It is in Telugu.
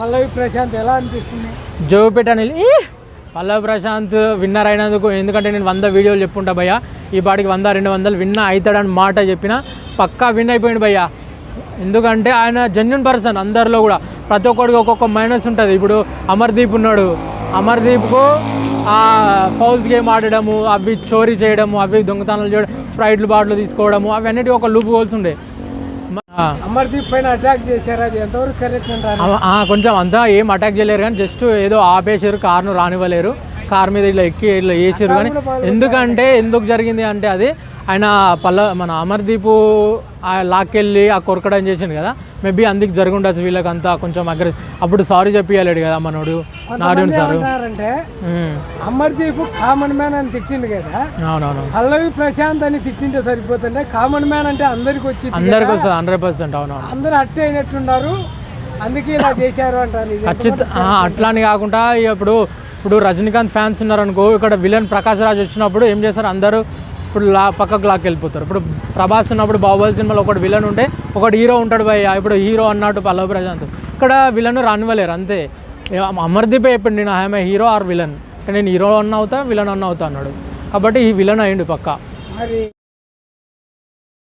పల్లవి ప్రశాంత్ ఎలా అనిపిస్తుంది? జోపేట అని పల్లవి ప్రశాంత్ విన్నర్ అయినందుకు ఎందుకంటే నేను వంద వీడియోలు చెప్పుంటా భయ్య. ఈ పాటికి వంద రెండు వందలు విన్న అవుతాడని మాట చెప్పిన పక్కా విన్ అయిపోయింది భయ్య. ఎందుకంటే ఆయన జెన్యున్ పర్సన్ అందరిలో కూడా. ప్రతి ఒక్కడికి ఒక్కొక్క మైనస్ ఉంటుంది. ఇప్పుడు అమర్దీప్ ఉన్నాడు. అమర్దీప్కు ఆ ఫౌల్స్ గేమ్ ఆడడము అవి చోరీ చేయడము అవి దొంగతనాలు చేయడం స్ప్రైట్లు బాటిల్ తీసుకోవడము అవన్నిటి ఒక లూప్ గోల్స్ ఉండే. అమర్దీప్ పైన అటాక్ చేశారు. అది ఎంతవరకు కరెక్ట్ అంటారు ఆ- కొంచెం అంతా ఏం అటాక్ చేయలేరు కానీ జస్ట్ ఏదో ఆపేసారు కారును రానివ్వలేరు. కార్ మీద ఇట్లా ఎక్కి ఇట్లా వేసారు కానీ ఎందుకంటే ఎందుకు జరిగింది అంటే అది ఆయన పల్ల మన అమర్దీప్ ఆ లాక్కెళ్ళి ఆ కొరకడం చేసిండు కదా. మేబీ అందుకు జరిగి ఉండొచ్చు వీళ్ళకంతా కొంచెం అగ్ర అప్పుడు సారీ చెప్పియాలేడు కదా మనోడు Narayana sir. Um, Amardeep common man అని తిట్టిండు కదా. అవునవును. పల్లవి ప్రశాంత్ అని తిట్టింటే సరిపోతుంటే కామన్ మ్యాన్ అంటే అందరికి వచ్చి అందరికి వస్తుంది హండ్రెడ్ పర్సెంట్ అవునవును. అందరూ అట్టే అయినట్టున్నారు అందుకే ఇలా చేశారు అంటారు. అట్లా అని కాకుండా ఇప్పుడు ఇప్పుడు రజనీకాంత్ ఫ్యాన్స్ ఉన్నారనుకో ఇక్కడ విలన్ ప్రకాష్ రాజ్ వచ్చినప్పుడు ఏం చేస్తారు? అందరూ ఇప్పుడు లా పక్కకు లాక్ వెళ్ళిపోతారు ఇప్పుడు ప్రభాస్ ఉన్నప్పుడు బాహుబలి సినిమాలో ఒకటి విలన్ ఉంటే ఒకటి హీరో ఉంటాడు భయ ఇప్పుడు హీరో అన్నట్టు పల్లవ ప్రశాంత్. ఇక్కడ విలన్ రానివ్వలేరు అంతే. ఏ- అమర్దీపే ఇప్పుడు నేను ఆమె హీరో ఆర్ విలన్? నేను హీరో అన్న అవుతా విలన్ అన్న అవుతా అన్నాడు. కాబట్టి ఈ విలన్ అయ్యిండు పక్క. మరి